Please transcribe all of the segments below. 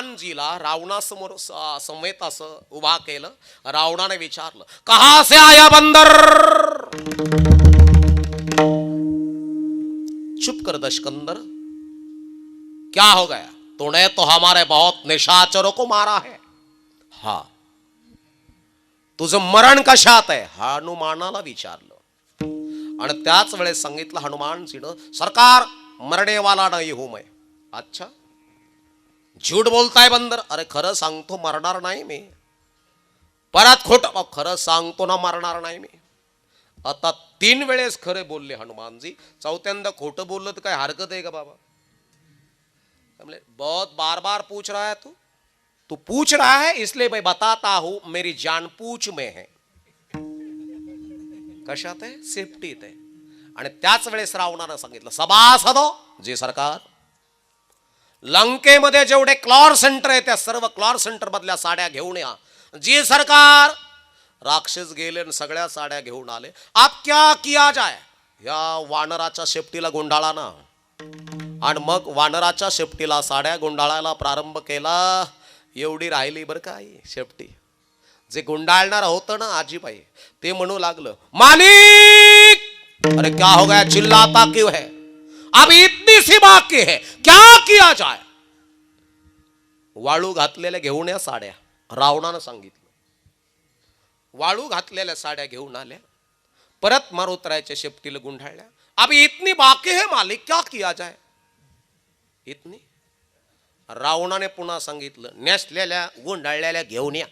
हनुमानजीला रावणासमोर स- असं उभा केलं. रावणाने विचारलं कहा से आया बंदर? चुप कर दशकंदर. क्या हो गया? तूने तो हमारे बहुत निशाचरों को मारा है. हा. तुझं मरण कशात आहे हनुमानाला विचारलं. आणि त्याच वेळेस सांगितलं हनुमानजीनं सरकार मरणेवाला नाही हूं मैं. अच्छा. झूट बोलताय बंदर. अरे खरं सांगतो मरणार नाही मी. परत खोट खरं सांगतो ना मरणार नाही मी. आता तीन वेळेस खरे बोलले हनुमानजी. चौथ्यांदा खोटं बोललं तर काय हरकत आहे का बाबा? बहुत बार बार पूछ रहा है तू. तू पूछ रहा है इसलिए मैं बताता हूं मेरी जान पूछ में है. कशात आहे सेफ्टीत आहे आणि त्याच वेळेस रावणानं सांगितलं सभासदो जे सरकार लंकेमध्ये जेवढे क्लॉर सेंटर आहे त्या सर्व क्लॉर सेंटर मधल्या साड्या घेऊन या. जी सरकार राक्षस गेले आणि सगळ्या साड्या घेऊन आले. आप क्या किया जाय? या वानराच्या शेपटीला गुंडाळा ना. आणि मग वानराच्या शेपटीला साड्या गुंडाळायला प्रारंभ केला. एवढी राहिली बरं काय शेपटी. जे गुंडाळणार होतं ना आजीबाई ते म्हणू लागलं मालिक अरे क्या हो गया? चिल्लाता क्यों है? अब इतनी सी बाकी है क्या किया जाए? वाळू घातलेल्या घेऊन या साड्या रावणानं सांगितलं. वाळू घातलेल्या साड्या घेऊन आल्या परत मारोतरायच्या शेपटीला गुंढाळल्या अब इतनी बाकी है मालिक क्या किया जाए? इतनी? रावणाने पुन्हा सांगितलं नेसलेल्या गुंडाळलेल्या घेऊन या.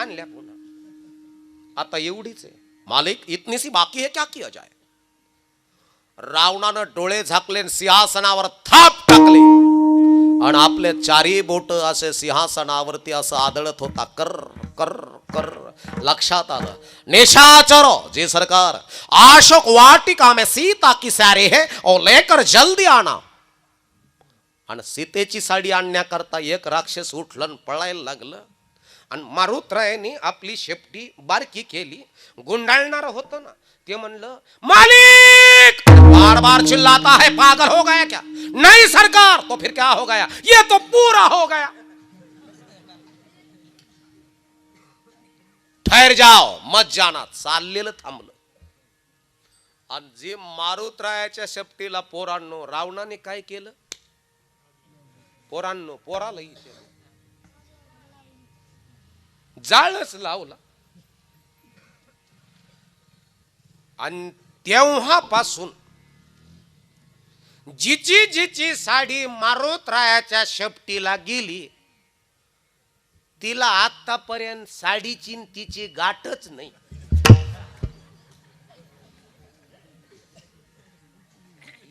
आणल्या पुन्हा. आता एवढीच आहे. मालिक इतनी सी बाकी है क्या किया जाए? रावणानं डोळे झाकले सिंहासनावर थाप टाकले. आणि आपले चारी बोट असे सिंहासनावरती असं आदळत होता. कर कर कर. लक्षात आलं. निशाचरो जे सरकार. अशोक वाटिका में सीता की सारी है और लेकर जल्दी आणा आणि सीतेची साडी आणण्याकरता एक राक्षस उठलं पळायला लागलं. आणि मारुतरायाने आपली शेपटी बारकी केली. गुंडाळणार होतं ना. ते म्हणलं मालिक बार बार चिल्लाता है पागल हो गया क्या? नहीं सरकार तो फिर क्या हो गया? ये तो पूरा हो गया। ठहर जाओ मत जाना चाललेलं थांबलं. आणि जे मारुतरायाच्या शेपटीला पोरांनो रावणाने काय केलं? पोरांनो पोराला जाळच लावला. आणि तेव्हापासून जिची जिची साडी मारुतरायाच्या शेपटीला गेली तिला आतापर्यंत साडीची तिची गाठच नाही.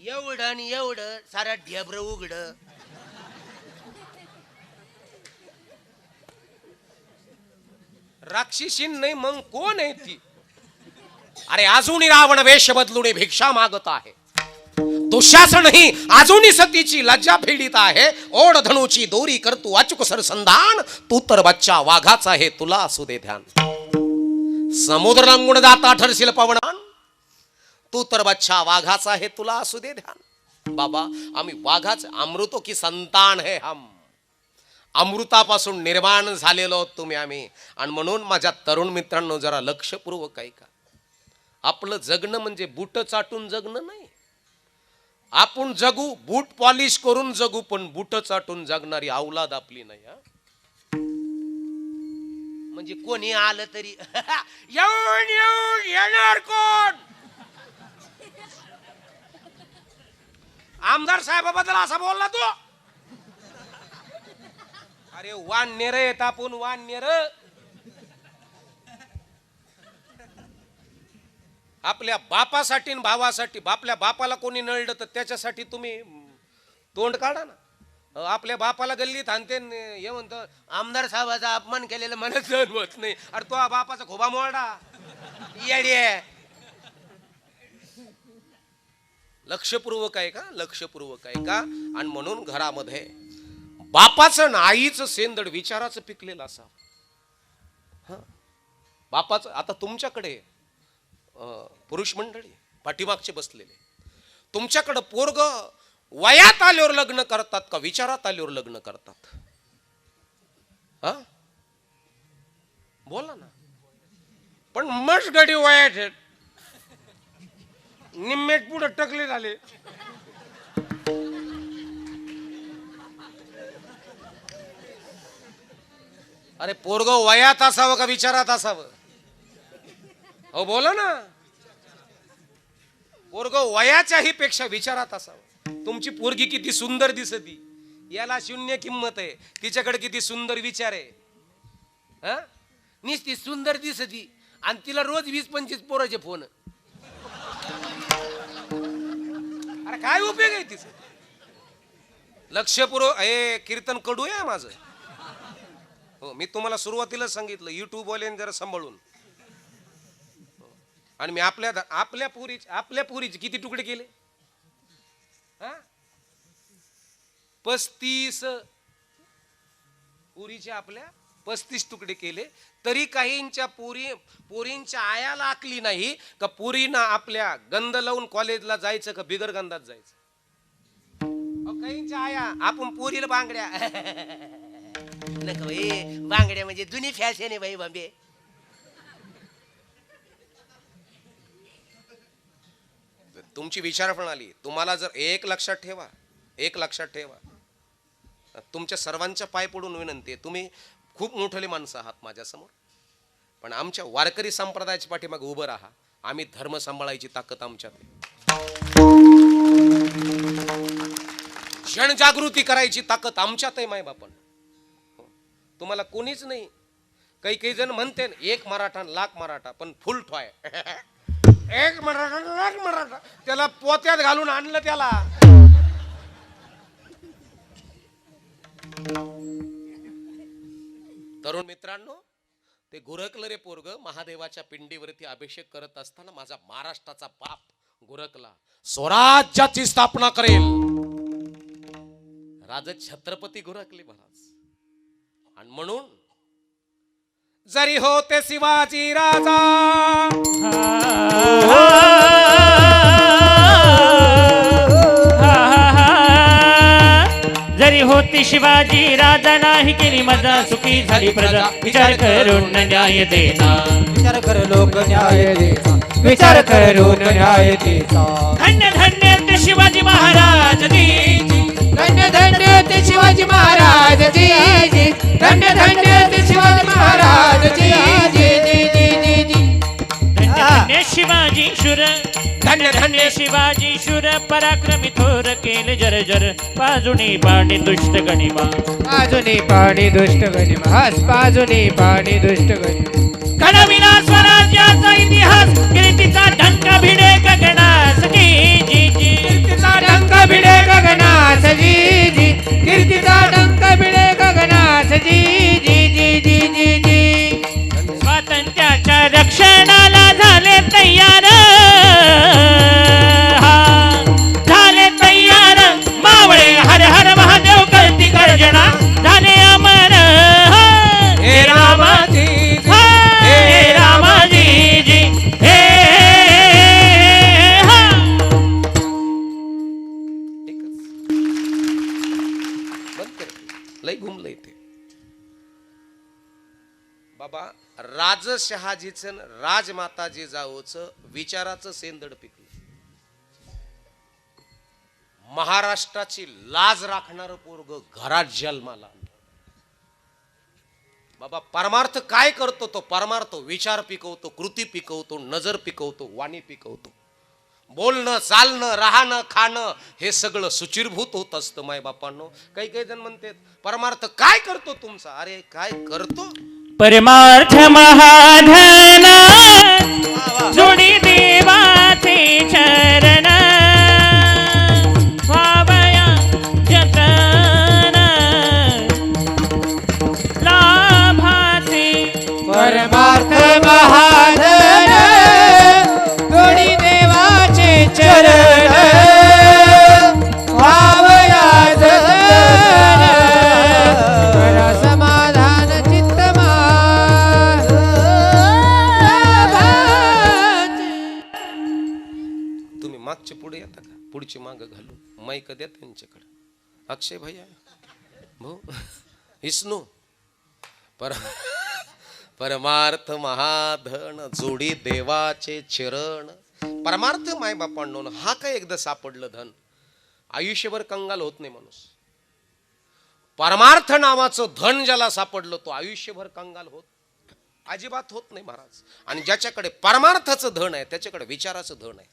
एवढं आणि एवढं सारा ढेबर उघड. राक्षसीन नाही मग कोण आहे ती? अरे अजूनही रावण वेश बदलून भिक्षा मागत आहे. दुःशासनही अजूनही सतीची लज्जा फेडीत आहे. ओढ धनुची दोरी करतू अचूक सरसंधान. तू तर बच्चा वाघाचा आहे तुला असू दे ध्यान. समुद्र रंगून जाता ठरशील पवनान. तू तर बच्चा वाघाचा आहे तुला असू दे ध्यान. बाबा आम्ही वाघाच अमृतो की संतान है हम. अमृतापासून निर्माण झालेलो आहोत तुम्ही आम्ही. आणि म्हणून माझ्या तरुण मित्रांनो जरा लक्षपूर्वक ऐका. आपलं जगणं म्हणजे बूट चाटून जगणं नाही. आपण जगू बूट पॉलिश करून जगू पण बूट चाटून जगणारी औलाद आपली नाही हा. म्हणजे कोणी आलं तरी येऊन येऊन येणार कोण? आमदार साहेबाबद्दल असा बोलला तू. अरे वान नेर येत आपण वान नेर आपल्या बापासाठी आणि भावासाठी आपल्या बापाला कोणी नळलं तर त्याच्यासाठी तुम्ही तोंड काढा ना. आपल्या बापाला गल्लीत आणते न हे म्हणतो आमदार साहेबाचा अपमान केलेलं मला सहन होत नाही. अरे तो बापाचा खोबा मोडा. येडे. लक्षपूर्वक आहे का? लक्षपूर्वक आहे का? आणि म्हणून घरामध्ये बापाचं आणि आईचं सेंदड विचाराचं पिकलेलं असावं. बापाचं आता तुमच्याकडे पुरुष मंडळी पाठीमागचे बसलेले. तुमच्याकडं पोरग वयात आल्यावर लग्न करतात का विचारात आल्यावर लग्न करतात? हा? बोला ना. पण मस्त गडी वयात निम्मेट पुढे टकले झाले. अरे पोरग वयात असावं का विचारात असावं? हो बोला ना. पोरग वयाच्याही पेक्षा विचारात असावं. तुमची पोरगी किती सुंदर दिसती. याला शून्य किंमत आहे. तिच्याकडे किती सुंदर विचार आहे. हा? नुसती सुंदर दिसती आणि तिला रोज वीस पंचवीस पोराचे फोन. अरे काय उपयोग आहे तिचं? लक्षपूर्वक ए कीर्तन कडू आहे माझं. हो मी तुम्हाला सुरुवातीला सांगितलं युट्यूबवाल्याने जरा सांभाळून. आणि मी आपल्या आपल्या पुरी आपल्या पुरीचे किती तुकडे केले? हा? पस्तीस पुरीचे आपल्या पस्तीस तुकडे केले. तरी काहींच्या पोरी पोरींच्या आयाला आकली नाही का पोरीनं आपल्या गंध लावून कॉलेजला जायचं का बिगर गंधात जायचं? काहींच्या आया आपण पोरीला बांगड्या नका बाई बांगड्या म्हणजे जुनी फॅशन आहे बाई बांबे. तुमची विचारप्रणाली तुम्हाला जर एक लक्षात ठेवा एक लक्षात ठेवा. तुमच्या सर्वांच्या पाय पडून विनंती आहे तुम्ही खूप मोठले माणसं आहात माझ्यासमोर. पण आमच्या वारकरी संप्रदायाच्या पाठीमागे उभं राहा आम्ही धर्म सांभाळायची ताकद आमच्यात जनजागृती करायची ताकद आमच्यात आहे मायबापन. हो. तुम्हाला कोणीच नाही. काही काही जण म्हणते ना, एक मराठा लाख मराठा पण फुल ठॉय. एक मराठा एक मराठा त्याला पोत्यात घालून आणलं त्याला. तरुण मित्रांनो ते गुरकलं रे पोरग. महादेवाच्या पिंडीवरती अभिषेक करत असताना माझा महाराष्ट्राचा बाप गुरकला. स्वराज्याची स्थापना करेल. राज छत्रपती गुरकले महाराज. आणि म्हणून जरी होते शिवाजी राजा जरी होती शिवाजी राजा नाही केली मजा सुखी झाली प्रजा. विचार करून न्याय देना विचार कर लोक न्याय देता. विचार करून न्याय देता. धन्य धन्य ते शिवाजी महाराज जी धन्य धन्य ते शिवाजी महाराज जी धन्य धन्य ते शिवाजी महाराज जी शिवाजी शुर धन्य धन्य. शिवाजी शुर पराक्रमी थोर केले जर जर. बाजूनी पाणी दुष्ट गणिमा. पाजुनी पाणी दुष्ट गणिमा. हस पाजुनी पाणी दुष्ट गणिमा. घडविला स्वराज्याचा इतिहास कीर्तीचा ढंका भिडे. लय घुमलंय ते. बाबा राजशहाजीचं न राजमाताजी जावोचं विचाराचं सेंदड पिकलं. महाराष्ट्राची लाज राखणारं पोरग घरात जन्माला बाबा परमार्थ काय करतो तो? परमार्थ विचार पिकवतो कृती पिकवतो नजर पिकवतो वाणी पिकवतो. बोलणं चालणं राहणं खाणं हे सगळं सुचिरभूत होत असतं माय बापांनो. काही काही जण म्हणतात परमार्थ काय करतो तुमचा? अरे काय करतो? परमार्थ महाधन जोडी देवाचे अक्षय भैया भाऊ विष्णू। पर परमार्थ महाधन जोडी देवाचे चिरण। परमार्थ माय बापांनो हा काय एकदा सापडलं धन। आयुष्यभर कंगाल होत नाही माणूस। परमार्थ नावाचं धन ज्याला सापडलं तो आयुष्यभर कंगाल होत अजिबात होत नाही महाराज। आणि ज्याच्याकडे परमार्थाचं धन आहे त्याच्याकडे विचाराचं धन आहे।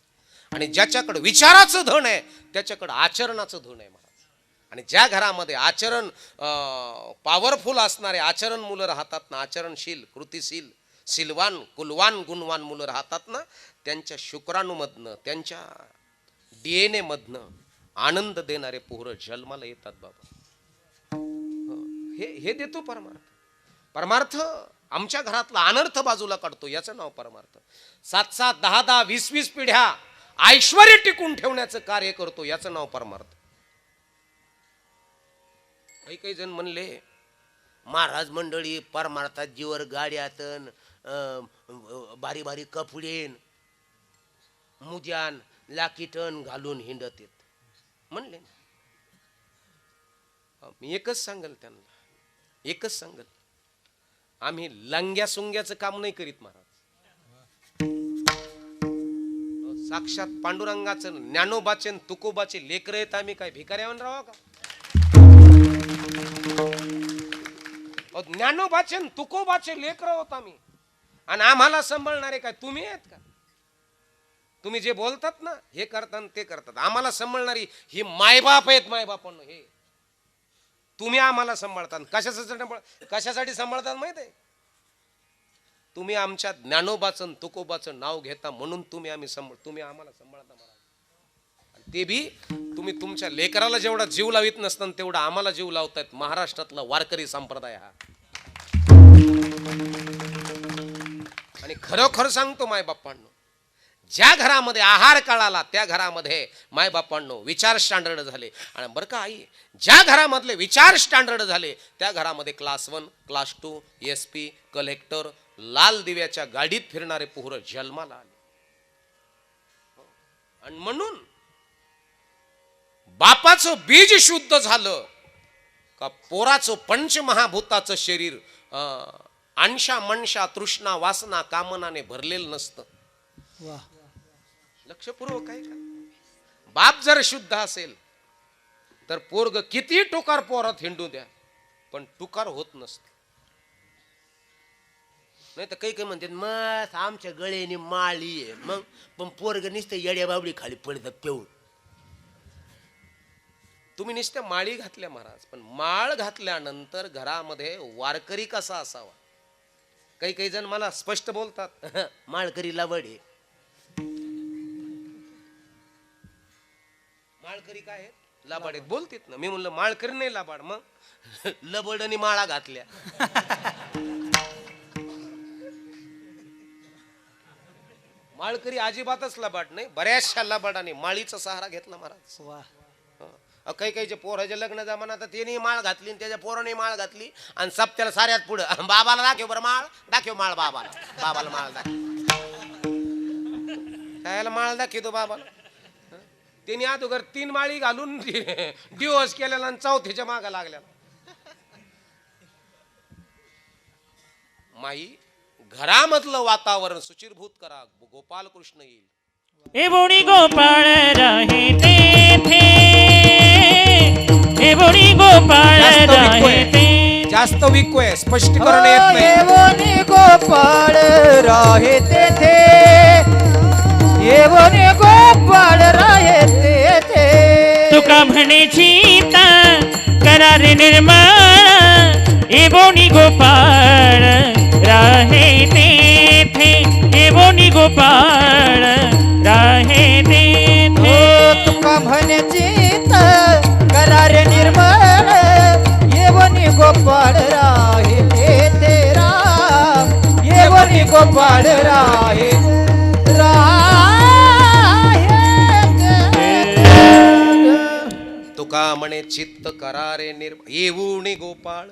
आणि ज्याच्याकडे विचाराचं धन आहे त्याच्याकडे आचरणाचं धन आहे महाराज। आणि ज्या घरामध्ये आचरण पॉवरफुल असणारे आचरण मुलं राहतात ना आचरणशील कृतिशील सिलवान कुलवान गुणवान मुलं राहतात ना त्यांच्या शुक्राणूमधनं त्यांच्या डी एन एमधनं आनंद देणारे पोहरं जन्माला येतात बाबा. हे हे देतो परमार्थ. परमार्थ आमच्या घरातला अनर्थ बाजूला काढतो याचं नाव परमार्थ. सात सात दहा दहा वीस वीस पिढ्या ऐश्वर टिकून ठेवण्याचं कार्य करतो याचं नाव परमार्थ. काही काही जण म्हणले महाराज मंडळी परमार्थात जीवर गाड्यातन बारी बारी कपडेन मुद्यान लाकीटन घालून हिंडत येत म्हणले मी एकच सांगल त्यांना एकच सांगल. आम्ही लंग्या सुंग्याचं काम नाही करीत महाराज. साक्षात पांडुरंगाचं ज्ञानोबाचे तुकोबाचे लेकर आहेत आम्ही काय भिकाऱ्यावर राहा का? ज्ञानोबाचे तुकोबाचे लेकर होत आम्ही. आणि आम्हाला सांभाळणारे काय तुम्ही आहेत का? तुम्ही जे बोलतात ना हे करतात ते करतात. आम्हाला सांभाळणारी ही मायबाप आहेत मायबापांना हे. तुम्ही आम्हाला सांभाळतात कशासाठी कशासाठी सांभाळतात माहीत आहे? तुम्ही आमच्या ज्ञानोबाचं तुकोबाचं नाव घेता म्हणून तुम्ही आम्ही सांभाळ तुम्ही आम्हाला सांभाळता महाराज ते बी तुम्ही तुमच्या लेकराला जेवढा जीव लावित नसताना तेवढा आम्हाला जीव लावतायत. महाराष्ट्रातला वारकरी संप्रदाय हा. आणि खरोखर सांगतो मायबापांनो ज्या घरामध्ये आहार कळाला त्या घरामध्ये मायबापांनो विचार स्टँडर्ड झाले. आणि बरं का आई ज्या घरामधले विचार स्टँडर्ड झाले त्या घरामध्ये class one class two S P collector लाल दिव्याच्या गाडीत फिरणारे पोहर जन्माला आले. आणि म्हणून बापाचं बीज शुद्ध झालं का पोराचं पंचमहाभूताचं शरीर अंशा मनशा तृष्णा वासना कामनाने भरलेलं नसतं. लक्षपूर्वक आहे का? बाप जर शुद्ध असेल तर पोरग किती टुकार पोरात हिंडू द्या पण टुकार होत नसत. नाही तर काही काही म्हणतात मग आमच्या गळ्याने माळी आहे. मग पण पोरग नुसतं येड्या बाबडी खाली पडतात पिऊन तुम्ही नुसत्या माळी घातल्या महाराज पण माळ घातल्यानंतर घरामध्ये वारकरी कसा असावा? काही काही जण मला स्पष्ट बोलतात माळकरी लवड आहे. माळकरी काय लाबाड आहेत. बोलतेत ना. मी म्हणलं माळकरी नाही लाबाड. मग? लबड आणि माळा घातल्या. माळकरी अजिबातच लबाड नाही. बऱ्याचशा लाबाडाने माळीचा सहारा घेतला महाराज. वा. अहो, काही काहीचे पोराचे लग्न जमाना तर त्यांनी माळ घातली आणि त्याच्या पोराने माळ घातली. आणि सप्त्याला साऱ्यात पुढं. बाबाला दाखव बरं माळ. दाखव माळ बाबाला. बाबाला माळ दाखव. त्याला माळ दाखवतो बाबाला. हं? त्यांनी अगोदर तीन माळी घालून डिवोर्स केलेला आणि चौथीच्या मागा लागल्या माई घरामधलं वातावरण सुचिरभूत करा. गोपाल कृष्ण येईल. ए बोडी गोपाळ राही तेथे ए बोडी गोपाळ जास्त विकू राहे आहे. ते जास्त विकू आहे स्पष्टीकरण येत नाही येवनी गोपाळ राहे तेथे येवनी गोपाळ राहे तेथे तुका म्हणे चिता करारे निर्मळ ए बोडी गोपाळ राहे तेथे ए बोडी गोपाळ राहे हो तेथे तुका म्हणे येवनी गोपाळ राहे तुका म्हणे चित्त करारे निर्मळ येऊन गोपाळ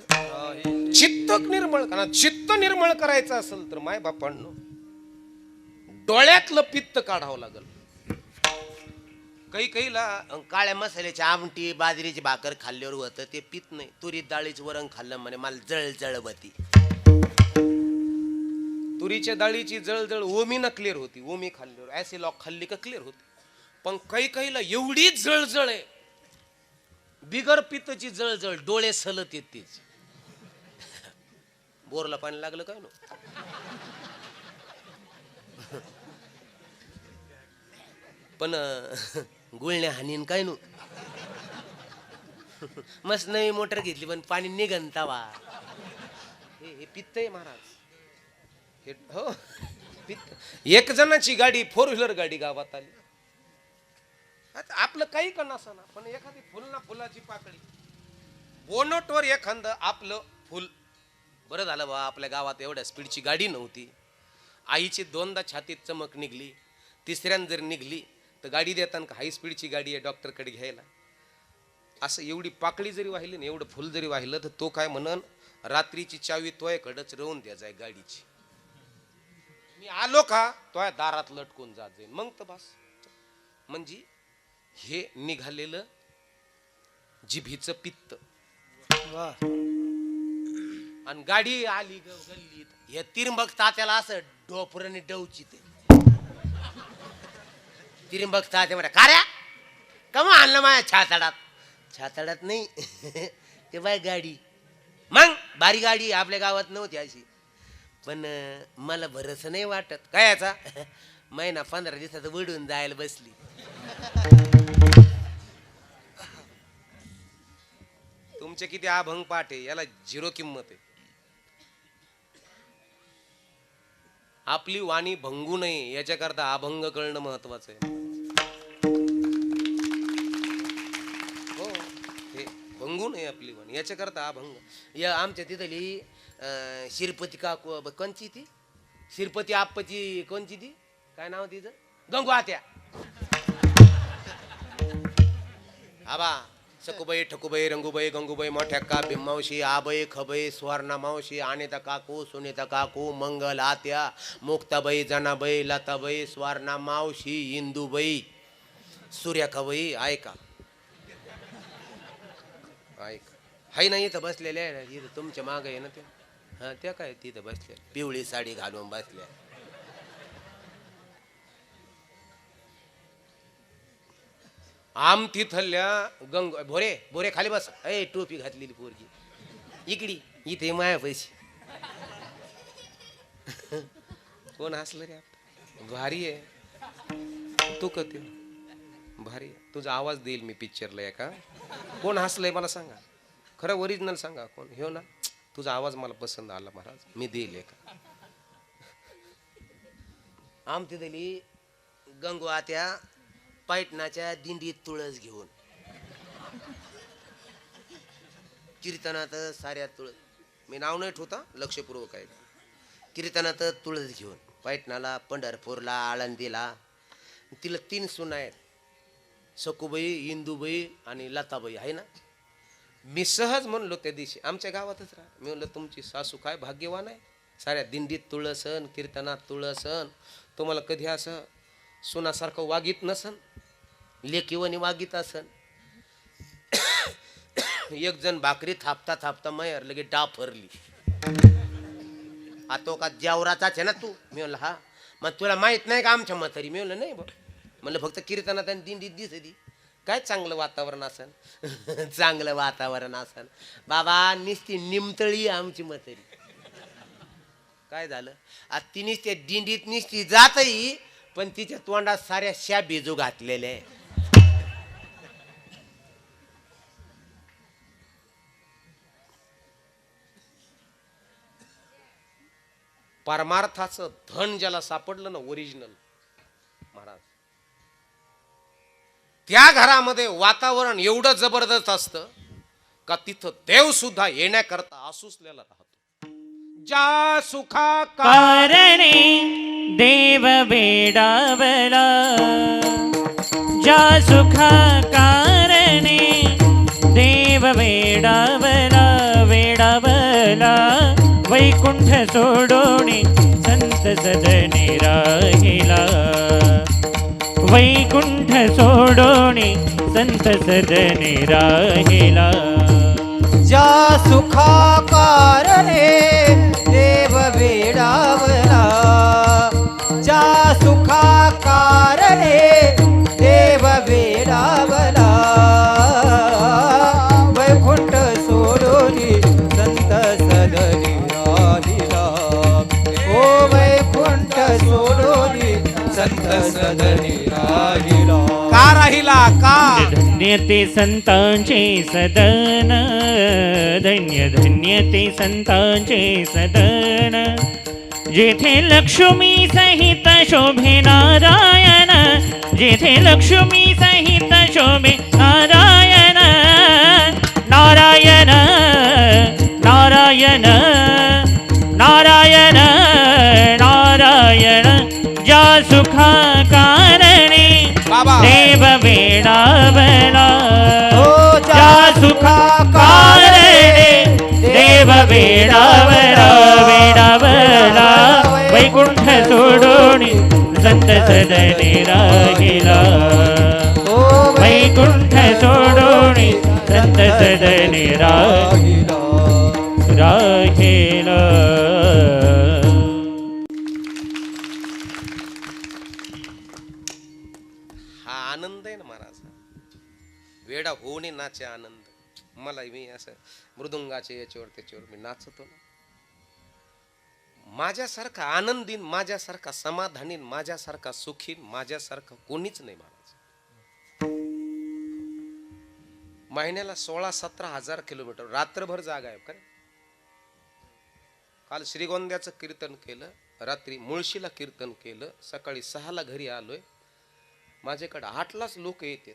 चित्त निर्मळ करा चित्त निर्मळ करायचं असेल तर माय बापांनो डोळ्यातलं पित्त काढावं लागल. काही काहीला काळ्या मसाल्याची आमटी बाजरीची भाकर खाल्ल्यावर होतं ते पित नाही. तुरीत डाळीचं वरण खाल्लं म्हणे मला जळ जळबती तुरीच्या डाळीची जळजळ ओमीनं क्लिअर होती ओमी खाल्ली ॲसिलॉक खाल्ली का क्लिअर होती. पण काही काहीला एवढी जळजळ आहे बिगर पित्तची जळजळ डोळे सलत येत बोरला पाणी लागलं काय ना? पण गुळण्या हानीन काय नु? मस्त नवी मोटर घेतली पण पाणी निघन तवा. हे हे पित्त आहे महाराज. हो. एक जणाची गाडी फोर व्हीलर गाडी गावात आली. आता आपलं काही का नसना पण एखादी फुल ना फुलाची पाकळी. बोनटवर एखादं आपलं फुल. बरं झालं बा आपल्या गावात एवढ्या स्पीडची गाडी नव्हती. आईची दोनदा छातीत चमक निघली. तिसऱ्यान जर निघली तर गाडी देताना का हाय स्पीडची गाडी आहे डॉक्टरकडे घ्यायला. असं एवढी पाकळी जरी वाहिली ना एवढं फुल जरी वाहिलं तर तो काय म्हणन रात्रीची चावी तोयकडंच राहून द्या जाय गाडीची. मी आलो का तोया दारात लटकून जात जाईन. मग तर बस. म्हणजे हे निघालेलं जिभीचं पित्त. आणि गाडी आली ग गल्लीत. हे तिरंबक तात्याला असं डोपरने डवची ते. तिरंबक तात्या म्हणा कार्या कमा आणलं माझ्या छाताडात? छाताडात नाही. ते बाय गाडी. मग बारी गाडी आपल्या गावात नव्हती अशी. पण मला भरस नाही वाटत. काय याचा? महिना पंधरा दिवसात वडून जायला बसली. तुमचे किती अभंग पाठ आहे याला झिरो किंमत आहे. आपली वाणी भंगू नये याच्याकरता अभंग कळणं महत्वाचं आहे. हो हे भंगू नये आपली वाणी याच्याकरता अभंग. या आमच्या तिथली अं, शिरपती काकू ब- कोणची ती? शिरपती आप्पाची कोणची ती? काय नाव तिचं? गंगू आत्या. आबा सकुबाई ठकुबाई रंगूबाई गंगूबाई मोठ्या का भीमावशी आबाई खबाई सुवर्णा मावशी अनिता काकू सुनीता काकू मंगल आत्या मुक्ताबाई जनाबाई लताबाई सुवर्णा मावशी इंदूबाई. सूर्याखाबाई ऐका. ऐका. हाय नाही इथं बसलेले आहे ना इथं तुमच्या मागं आहे ना ते? हा त्या काय तिथं बसल्या? पिवळी साडी घालून बसल्या. आम तिथल्या गंग भोरे भोरे खाली बस. ए टोपी घातलेली पोरगी. इकडी इथे माया पैसे. कोण हसलं रे भारी आहे. तू कते भारी आहे. तुझा आवाज देईल मी पिक्चरला एका. कोण हसलंय मला सांगा. खरं ओरिजिनल सांगा कोण? हो ना? तुझा आवाज मला पसंत आला महाराज. मी देईल एका. आमती दिली गंगवा आत्या पैठणाच्या दिंडीत तुळस घेऊन. कीर्तनात साऱ्या तुळस मी नाव नाही ठेवता लक्षपूर्वक आहे. कीर्तनात तुळस घेऊन पैठणाला पंढरपूरला आळंदीला. तिला तीन सुना आहेत. सकुबाई इंदूबाई आणि लताबाई आहे ना? मी सहज म्हणलो त्या दिवशी आमच्या गावातच राहा. मी म्हणलं तुमची सासू काय भाग्यवान आहे? साऱ्या दिंडीत तुळसन कीर्तनात तुळसन. तुम्हाला कधी असं सुनासारखं वागीत नसन? लेखीवणी वागीत असन. एक जण भाकरी थापता थापता मयर लगे डाफरली आता का जेवराचाच आहे ना तू? मी म्हणलं हा. मग तुला माहीत नाही का आमच्या म्हातारी? मी म्हणलं नाही बघ म्हणलं फक्त कीर्तनात आणि दिंडीत दिसली काय चांगलं वातावरण असन चांगलं वातावरण असन बाबा निस्ती निमतळी आमची मतरी काय झालं? आता ती निसते दिंडीत निसती जातही पण तिच्या तोंडात साऱ्या शा बेजू घातलेल्या आहे परमार्थाचं धन ज्याला सापडलं ना ओरिजिनल महाराज. त्या घरामध्ये वातावरण एवढं जबरदस्त असतं का तिथं देव सुद्धा येण्याकरता आसुसलेला राहतो. ज्या सुखा कारणे देव बेडावला ज्या सुखा कारणे देव वेडावला वेडावला. वैकुंठ सोडोणी संत सदने राहिला. वैकुंठ सोडोणी संत सदने राहिला. ज्या सुखाकारणे देव वेडावला. ज्या सुखाकारणे देव वेडावला. वैकुंठ सोडोनी संत सदनी राहिला. ओ वैकुंठ सोडोनी संत सदनी धन्यते संतांचे सदन धन्य धन्य ते संतांचे सदन. जेथे लक्ष्मी सहित शोभे नारायण जेथे लक्ष्मी सहित शोभे नारायण. नारायण नारायण नारायण नारायण ज्या सुखाकार देव वेडावला हो, ज्या सुखा कारणे देव वेडावला वेडावला वैकुंठ सोडून संत सदने राहिला. ओ वैकुंठ सोडून संत सदने राहिला. राहिला. वेडा होणे नाचे आनंद. मला मी असं मृदुंगाचे याच्यावर त्याच्यावर मी नाचतो ना. माझ्यासारखा आनंदीन माझ्यासारखा समाधानीन माझ्यासारखा सुखीन माझ्यासारखं कोणीच नाही महाराज महिन्याला सोळा सतरा हजार किलोमीटर रात्रभर जागा आहे खरं? काल श्रीगोंद्याचं कीर्तन केलं रात्री मुळशीला कीर्तन केलं सकाळी सहाला घरी आलोय. माझ्याकडे आठलाच लोक येतात.